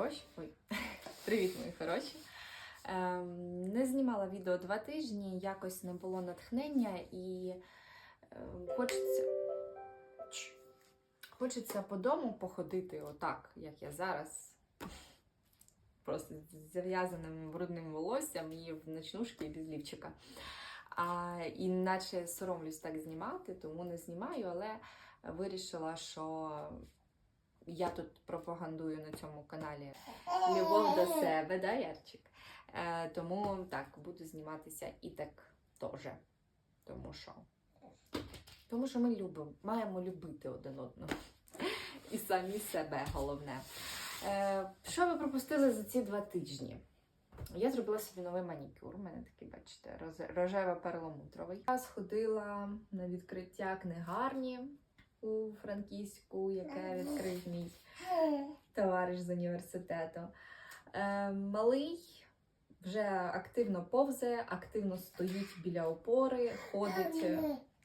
хороші. Ой, привіт, мої хороші. Ем, не знімала відео два тижні, якось не було натхнення і ем, хочеться. Чш. Хочеться по дому походити отак, як я зараз. Просто з зав'язаним брудним волоссям і в ночнушки і без лівчика. А, і наче соромлюсь так знімати, тому не знімаю, але вирішила, що я тут пропагандую на цьому каналі любов до себе, да, Ярчик? Е, тому так, буду зніматися і так теж. Тому що. Тому що ми любимо, маємо любити один одного. І самі себе головне. Е, що ви пропустили за ці два тижні? Я зробила собі новий манікюр. У мене такий, бачите, роз- рожево-перламутровий. Я сходила на відкриття книгарні у Франківську, яке відкрив мій товариш з університету. Е, малий вже активно повзе, активно стоїть біля опори, ходить.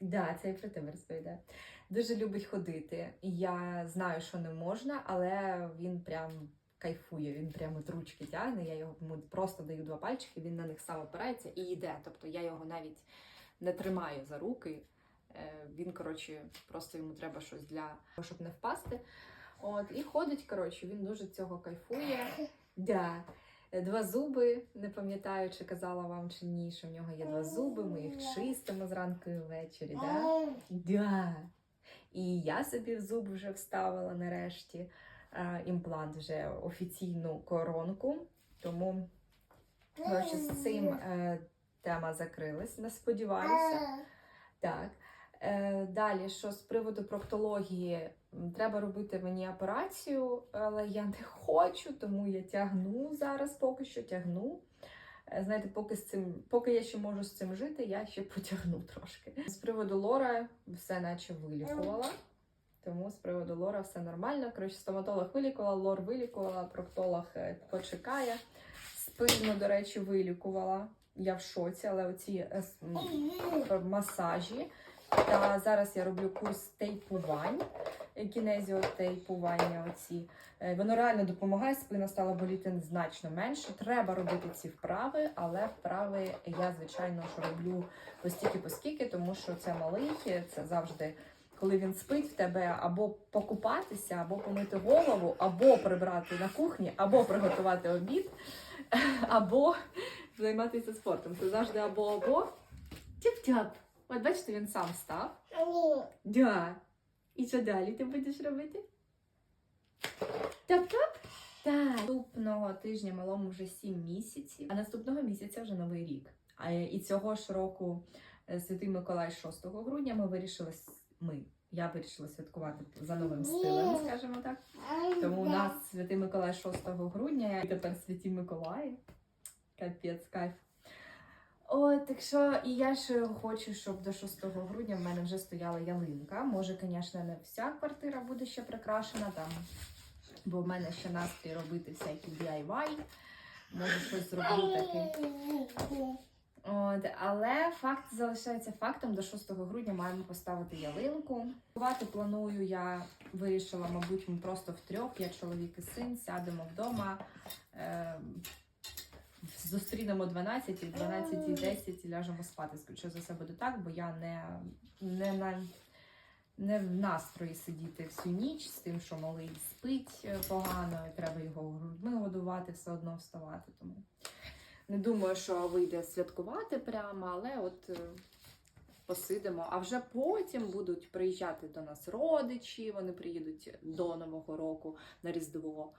Да, це і про тебе розповідає. Дуже любить ходити. Я знаю, що не можна, але він прям кайфує, він прямо з ручки тягне. Я його йому просто даю два пальчики, він на них сам опирається і йде. Тобто я його навіть не тримаю за руки. Він, коротше, просто йому треба щось для того, щоб не впасти. От, і ходить, коротше, він дуже цього кайфує. Да. Два зуби, не пам'ятаю, чи казала вам чи ні, що в нього є два зуби, ми їх чистимо зранку і ввечері. Да? Да. І я собі в зуб вже вставила нарешті імплант, вже офіційну коронку. Тому коротше, з цим е, тема закрилась, не сподіваюся. Так. Е, далі, що з приводу проктології, треба робити мені операцію, але я не хочу, тому я тягну зараз, поки що тягну. Е, Знаєте, поки з цим, поки я ще можу з цим жити, я ще потягну трошки. З приводу лора все наче вилікувала. Тому з приводу лора все нормально. Коротше, стоматолог вилікувала, лор вилікувала, проктолог е, почекає. Спину, до речі, вилікувала. Я в шоці, але оці масажі. Та зараз я роблю курс тейпувань, кінезіотейпування. Оці. Е, Воно реально допомагає, спина стала боліти значно менше. Треба робити ці вправи, але вправи я, звичайно, що роблю постільки поскільки, тому що це малий, це завжди. Коли він спить, в тебе або покупатися, або помити голову, або прибрати на кухні, або приготувати обід, або займатися спортом. Це завжди або або. Тяп-тяп. От бачите, він сам став. Да. І що далі ти будеш робити? Тап-тап? Так. Наступного тижня малому вже 7 місяців, а наступного місяця вже новий рік. А і цього ж року е, Святий Миколай 6 грудня ми вирішили ми. Я вирішила святкувати за новим стилем, скажімо так. Тому у нас Святий Миколай 6 грудня, і тепер Святі Миколаї. Капець, кайф. О, так що і я ще хочу, щоб до 6 грудня в мене вже стояла ялинка. Може, звісно, не вся квартира буде ще прикрашена там, бо в мене ще настрій робити всякі DIY. Може, щось зроблю таке. От, але факт залишається фактом. До 6 грудня маємо поставити ялинку. Бувати планую, я вирішила, мабуть, ми просто втрьох, я чоловік і син, сядемо вдома. Е, Зустрінемо 12 і 12 і 10 і ляжемо спати. Скоріше за все буде так, бо я не, не, на, не в настрої сидіти всю ніч з тим, що малий спить е, погано, і треба його грудьми годувати, все одно вставати. Тому не думаю, що вийде святкувати прямо, але от е, посидимо. А вже потім будуть приїжджати до нас родичі, вони приїдуть до Нового року на Різдво.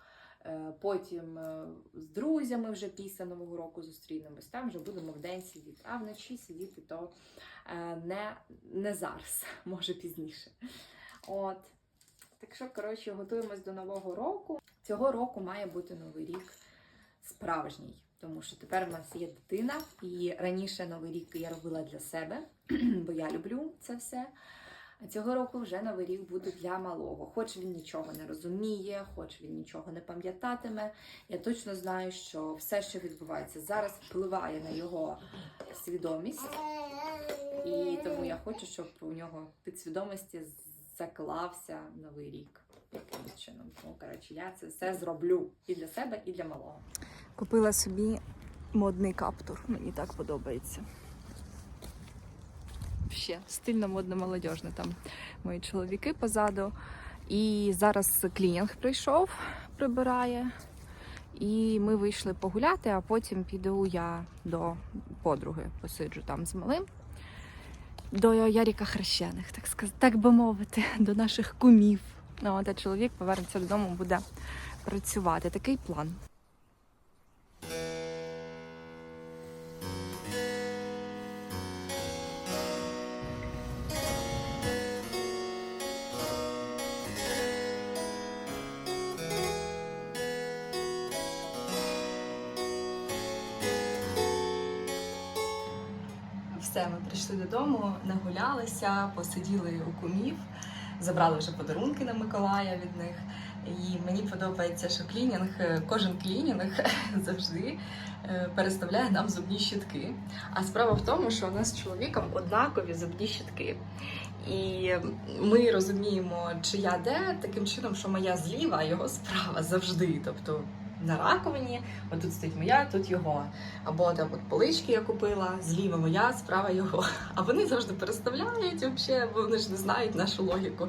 Е, Потім е, з друзями вже після Нового року зустрінемось. Там вже будемо в день сидіти. А вночі сидіти то е, не, не зараз, може пізніше. От. Так що, коротше, готуємось до Нового року. Цього року має бути новий рік справжній. Тому що тепер у нас є дитина, і раніше новий рік я робила для себе, бо я люблю це все. А цього року вже новий рік буде для малого. Хоч він нічого не розуміє, хоч він нічого не пам'ятатиме. Я точно знаю, що все, що відбувається зараз, впливає на його свідомість. І тому я хочу, щоб у нього підсвідомості заклався новий рік. Яким чином? Ну, коротше, я це все зроблю і для себе, і для малого. Купила собі модний каптур. Мені так подобається. Ще стильно, модно, молодіжно. Там мої чоловіки позаду. І зараз клінінг прийшов, прибирає. І ми вийшли погуляти, а потім піду я до подруги, посиджу там з малим. До Яріка Хрещених, так сказати, так би мовити, до наших кумів. Ну, а чоловік повернеться додому, буде працювати. Такий план. Все, ми прийшли додому, нагулялися, посиділи у кумів, забрали вже подарунки на Миколая від них. І мені подобається, що клінінг, е, кожен клінінг завжди е, переставляє нам зубні щітки. А справа в тому, що у нас з чоловіком однакові зубні щітки. І ми розуміємо, чия де таким чином, що моя зліва, а його справа завжди. Тобто на раковині, отут стоїть моя, тут його. Або там от полички я купила, зліва моя, справа його. А вони завжди переставляють, взагалі, бо вони ж не знають нашу логіку.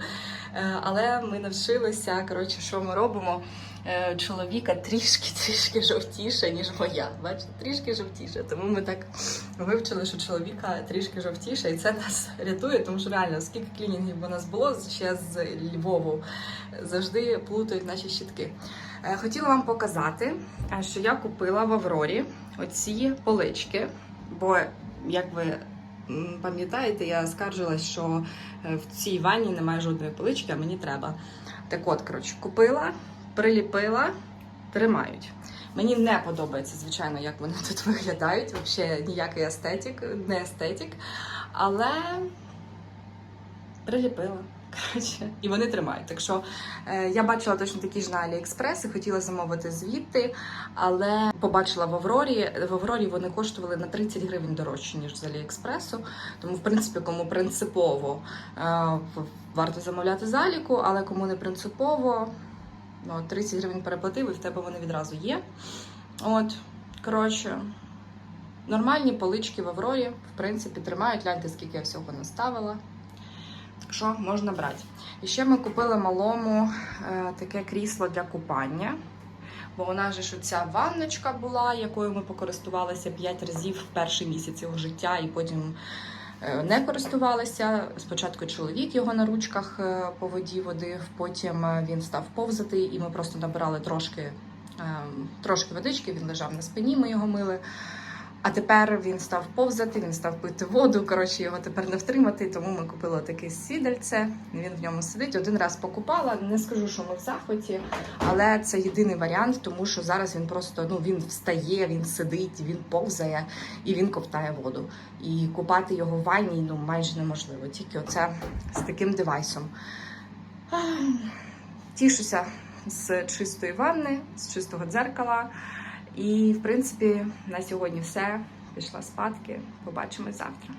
Е, Але ми навчилися, коротше, що ми робимо. Е, Чоловіка трішки-трішки жовтіше, ніж моя. Бачите, трішки жовтіше. Тому ми так вивчили, що чоловіка трішки жовтіше, і це нас рятує, тому що реально, скільки клінінгів у нас було ще з Львову, завжди плутають наші щітки. Е, Хотіла вам показати, е, що я купила в Аврорі оці полички, бо, як ви пам'ятаєте, я скаржилась, що е, в цій ванні немає жодної полички, а мені треба. Так от, коротше, купила, приліпила, тримають. Мені не подобається, звичайно, як вони тут виглядають. Взагалі ніякий естетик, не естетик. Але приліпила. Коротше, і вони тримають. Так що е, я бачила точно такі ж на Аліекспрес і хотіла замовити звідти, але побачила в Аврорі. В Аврорі вони коштували на 30 гривень дорожче, ніж з Аліекспресу. Тому, в принципі, кому принципово е, варто замовляти заліку, але кому не принципово, ну, 30 гривень переплатив, і в тебе вони відразу є. От, коротше. Нормальні полички в Аврорі, в принципі, тримають. Гляньте, скільки я всього наставила. Що можна брати. І ще ми купили малому е, таке крісло для купання. Бо же ж ця ванночка була, якою ми покористувалися 5 разів в перший місяць його життя, і потім е, не користувалися. Спочатку чоловік його на ручках е, по воді водив, потім він став повзати, і ми просто набирали трошки, е, трошки водички, він лежав на спині, ми його мили. А тепер він став повзати, він став пити воду. Коротше, його тепер не втримати, тому ми купили таке сідальце. Він в ньому сидить. Один раз покупала. Не скажу, що ми в захваті, але це єдиний варіант, тому що зараз він просто ну він встає, він сидить, він повзає і він ковтає воду. І купати його в ванні ну майже неможливо. Тільки оце з таким девайсом. Тішуся з чистої ванни, з чистого дзеркала. І, в принципі, на сьогодні все. Пішла спадки. Побачимось завтра.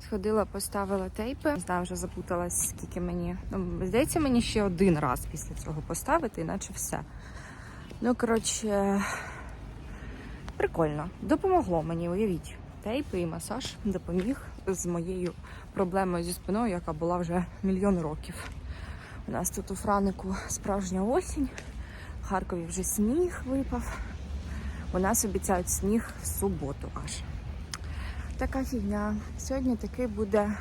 Сходила, поставила тейпи. Не знаю, вже запуталась, скільки мені. Ну, здається, мені ще один раз після цього поставити, іначе все. Ну, коротше, прикольно. Допомогло мені, уявіть. Тейпи і масаж допоміг з моєю проблемою зі спиною, яка була вже мільйон років. У нас тут у Франику справжня осінь, в Харкові вже сніг випав. У нас обіцяють сніг в суботу аж. Така фігня. Сьогодні такий буде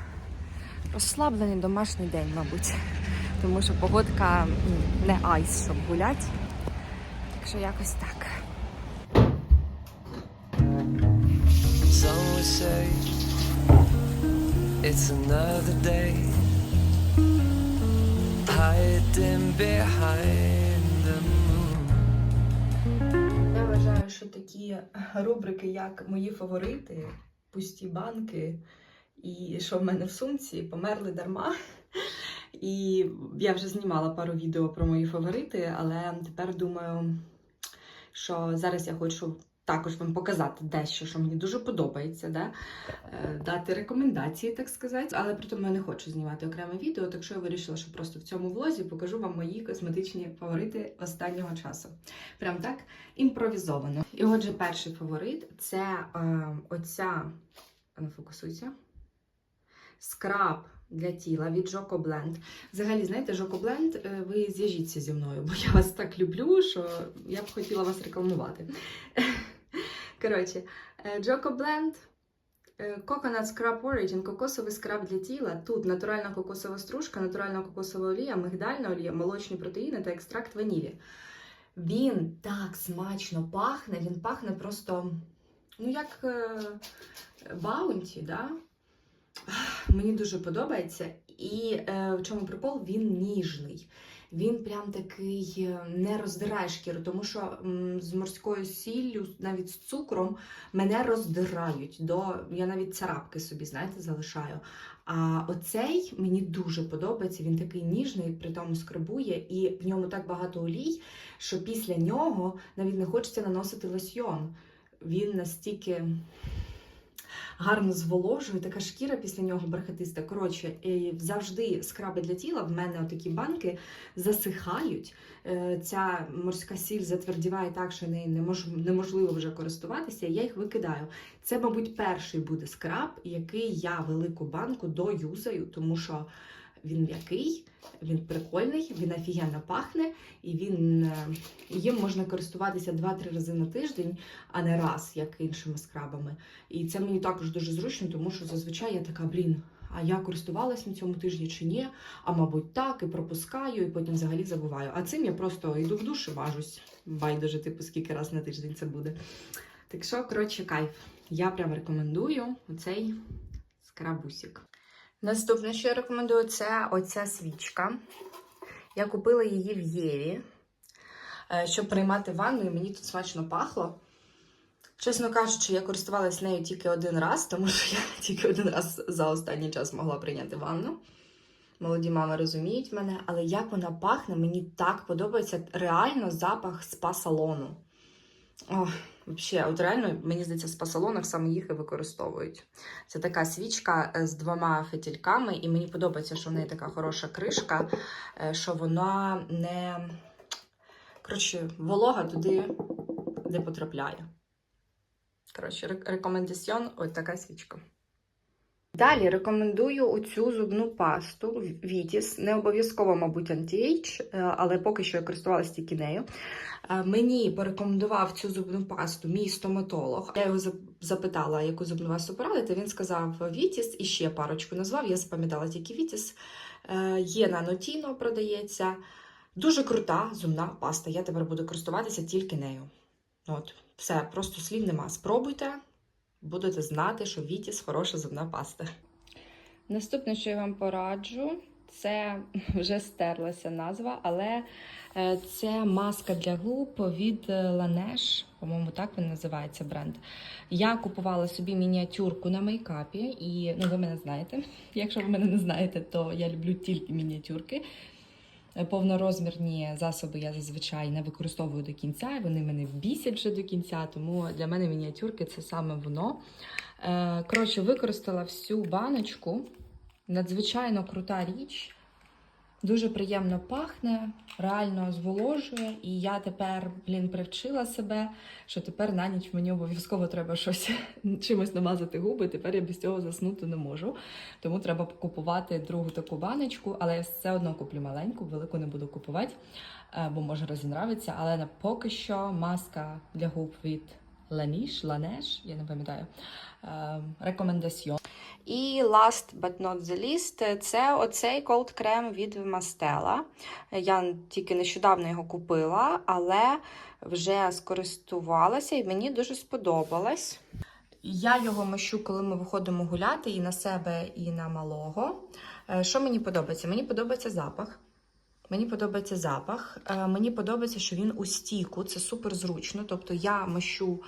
розслаблений домашній день, мабуть. Тому що погодка не айс, щоб гуляти. Так що якось так. It's another day hiding behind the moon. Я вважаю, що такі рубрики, як мої фаворити, пусті банки і що в мене в сумці, померли дарма. І я вже знімала пару відео про мої фаворити, але тепер думаю, що зараз я хочу також вам показати дещо, що мені дуже подобається, да? Е, дати рекомендації, так сказати. Але при тому я не хочу знімати окреме відео, так що я вирішила, що просто в цьому влозі покажу вам мої косметичні фаворити останнього часу. Прям так імпровізовано. І отже, перший фаворит це е, оця. а ну, фокусуйся. Скраб для тіла від Жоко Бленд. Взагалі, знаєте, Жоко Бленд, ви зв'яжіться зі мною, бо я вас так люблю, що я б хотіла вас рекламувати. Коротше, Джоко Бленд. Coconut Scrub Origin, кокосовий скраб для тіла. Тут натуральна кокосова стружка, натуральна кокосова олія, мигдальна олія, молочні протеїни та екстракт ванілі. Він так смачно пахне, він пахне просто, ну, як баунті, да? Мені дуже подобається. І е, в чому прикол? Він ніжний. Він прям такий е, не роздирає шкіру, тому що з морською сіллю, навіть з цукром, мене роздирають. До, я навіть царапки собі, знаєте, залишаю. А оцей мені дуже подобається. Він такий ніжний, при тому скрабує, і в ньому так багато олій, що після нього навіть не хочеться наносити лосьйон. Він настільки гарно зволожує, така шкіра після нього бархатиста. Коротше, е, завжди скраби для тіла в мене отакі банки засихають. Е, Ця морська сіль затвердіває так, що нею неможливо вже користуватися. Я їх викидаю. Це, мабуть, перший буде скраб, який я велику банку доюзаю, тому що він м'який, він прикольний, він офігенно пахне, і він е, їм можна користуватися 2-3 рази на тиждень, а не раз, як іншими скрабами. І це мені також дуже зручно, тому що зазвичай я така, блін, а я користувалась на цьому тижні чи ні? А мабуть, так, і пропускаю, і потім взагалі забуваю. А цим я просто йду в душ і важусь. Байдуже, типу, скільки раз на тиждень це буде. Так що, коротше, кайф. Я прям рекомендую оцей скрабусик. Наступне, що я рекомендую, це оця свічка. Я купила її в Єві, е, щоб приймати ванну, і мені тут смачно пахло. Чесно кажучи, я користувалась нею тільки один раз, тому що я тільки один раз за останній час могла прийняти ванну. Молоді мами розуміють мене, але як вона пахне, мені так подобається реально запах спа-салону. Ох, взагалі, от реально, мені здається, в спа-салонах саме їх і використовують. Це така свічка з двома фитільками, і мені подобається, що в неї така хороша кришка, що вона не коротше, волога туди, не потрапляє. Коротше, рекомендаціон ось така свічка. Далі рекомендую оцю зубну пасту Вітіс. Не обов'язково, мабуть, anti-age, е, але поки що я користувалася тільки нею. Е, Мені порекомендував цю зубну пасту мій стоматолог. Я його запитала, яку зубну пасту порадити. Він сказав Вітіс і ще парочку назвав. Я запам'ятала тільки Вітіс. Е, Є нанотіно, продається. Дуже крута зубна паста. Я тепер буду користуватися тільки нею. От, все, просто слів нема. Спробуйте, будете знати, що Вітіс хороша зубна паста. Наступне, що я вам пораджу, це вже стерлася назва, але е, це маска для губ від Laneige, по-моєму, так він називається бренд. Я купувала собі мініатюрку на мейкапі, і ну, ви мене знаєте. Якщо ви мене не знаєте, то я люблю тільки мініатюрки. Е, Повнорозмірні засоби я зазвичай не використовую до кінця, і вони мене бісять вже до кінця, тому для мене мініатюрки це саме воно. Е, Коротше, використала всю баночку. Надзвичайно крута річ. Дуже приємно пахне, реально зволожує. І я тепер, блін, привчила себе, що тепер на ніч мені обов'язково треба щось чимось намазати губи. Тепер я без цього заснути не можу. Тому треба купувати другу таку баночку, але я все одно куплю маленьку, велику не буду купувати, е, бо може розінравиться. Але поки що маска для губ від Laneige, Laneige, я не пам'ятаю. е, Рекомендаціон. І last but not the least, це оцей колд крем від Mastella. Я тільки нещодавно його купила, але вже скористувалася і мені дуже сподобалось. Я його мащу, коли ми виходимо гуляти і на себе, і на малого. Е, Що мені подобається? Мені подобається запах. Мені подобається запах. Е, Мені подобається, що він у стійку. Це супер зручно. Тобто я мащу,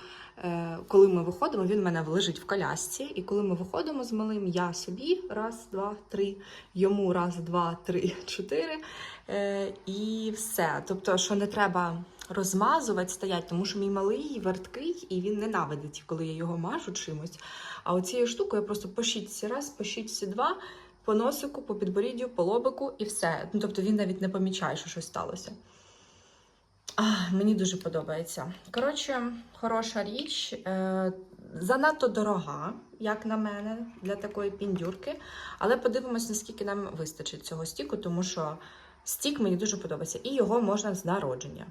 е, коли ми виходимо, він в мене лежить в колясці. І коли ми виходимо з малим, я собі раз, два, три, йому раз, два, три, чотири. Е, І все. Тобто, що не треба розмазувати, стоять, тому що мій малий верткий і він ненавидить, коли я його мажу чимось. А оцією штукою я просто по щітці раз, по щітці два, по носику, по підборіддю, по лобику і все. Ну, тобто він навіть не помічає, що щось сталося. А, мені дуже подобається. Коротше, хороша річ. Е, занадто дорога, як на мене, для такої піндюрки. Але подивимось, наскільки нам вистачить цього стіку, тому що стік мені дуже подобається. І його можна з народження.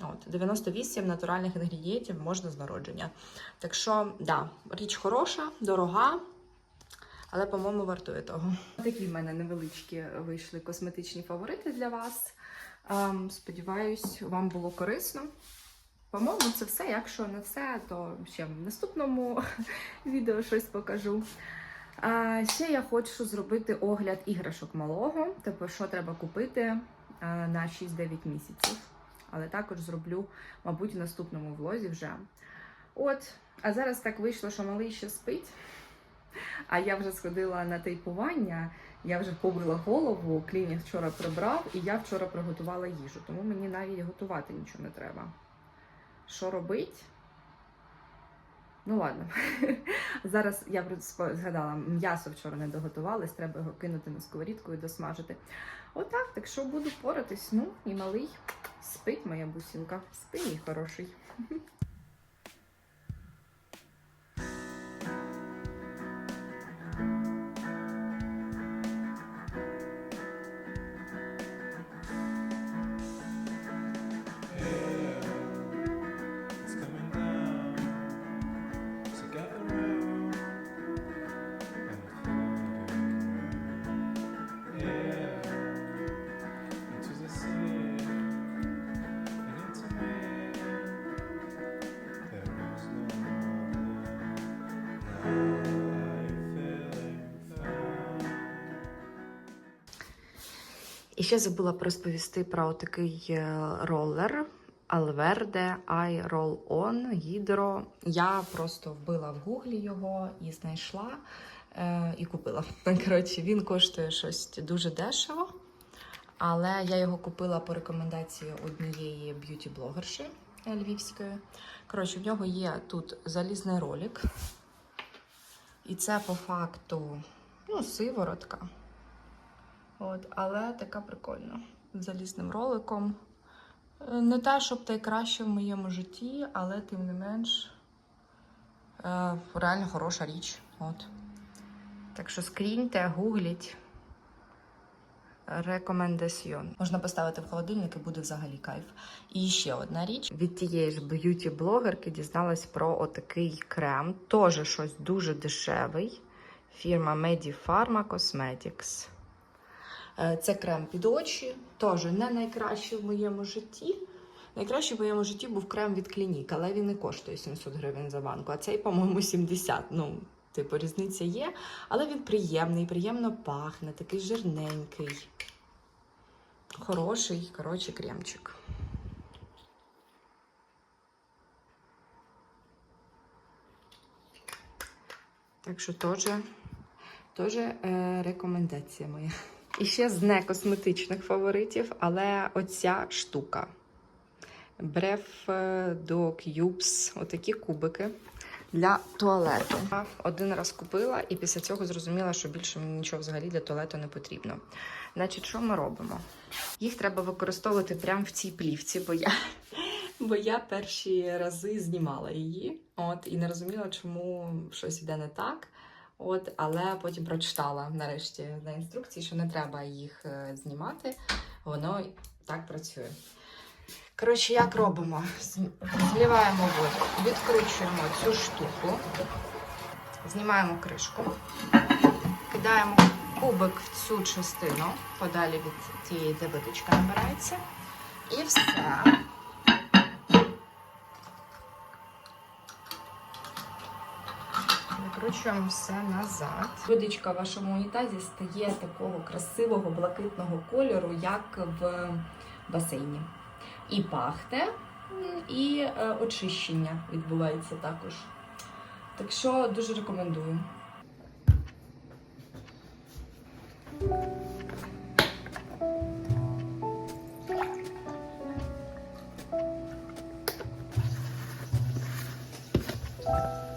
От, 98 натуральних інгредієнтів можна з народження. Так що, да, річ хороша, дорога, але, по-моєму, вартує того. Такі в мене невеличкі вийшли косметичні фаворити для вас. Ем, сподіваюсь, вам було корисно. По-моєму, це все. Якщо не все, то ще в наступному відео щось покажу. А, ще я хочу зробити огляд іграшок малого, тобто, що треба купити е, на 6-9 місяців. Але також зроблю, мабуть, в наступному влозі вже. От, а зараз так вийшло, що малий ще спить. А я вже сходила на тейпування, я вже побила голову, клінінг вчора прибрав, і я вчора приготувала їжу, тому мені навіть готувати нічого не треба. Що робить? Ну ладно. Зараз я згадала, м'ясо вчора не доготувалось, треба його кинути на сковорідку і досмажити. Отак, так що буду поратись. Ну, і малий спить моя бусинка. Спи, мій хороший. І ще забула розповісти про такий е, ролер Alverde I Roll On Hydro. Я просто вбила в гуглі його і знайшла е, і купила. Коротше, він коштує щось дуже дешево. Але я його купила по рекомендації однієї б'юті-блогерші е, львівської. Коротше, в нього є тут залізний ролик. І це по факту ну, сиворотка. От, але така прикольна. Залізним роликом. Е, Не те, щоб найкраще в моєму житті, але тим не менш е, реально хороша річ. От. Так що скріньте, гугліть. Рекомендаціон. Можна поставити в холодильник і буде взагалі кайф. І ще одна річ. Від тієї ж б'юті-блогерки дізналась про отакий крем. Теж щось дуже дешевий. Фірма Medipharma Cosmetics. Е, Це крем під очі, теж не найкраще в моєму житті. Найкраще в моєму житті був крем від Клінік, але він не коштує 700 гривень за банку, а цей, по-моєму, 70. Ну, типу, різниця є. Але він приємний, приємно пахне, такий жирненький. Хороший, коротше, кремчик. Так що теж, теж е, рекомендація моя. І ще з некосметичних фаворитів, але оця штука. Bref до Cubes, отакі кубики для туалету. Один раз купила і після цього зрозуміла, що більше мені нічого взагалі для туалету не потрібно. Значить, що ми робимо? Їх треба використовувати прямо в цій плівці, бо я, бо я перші рази знімала її. От, і не розуміла, чому щось іде не так. От, але потім прочитала нарешті на інструкції, що не треба їх е, знімати. Воно так працює. Коротше, як робимо? Зливаємо воду, відкручуємо цю штуку, знімаємо кришку, кидаємо кубик в цю частину, подалі від тієї, де виточка набирається. І все. Викручуємо все назад. Водичка в вашому унітазі стає такого красивого блакитного кольору, як в басейні. І пахне, і е, очищення відбувається також. Так що дуже рекомендую. you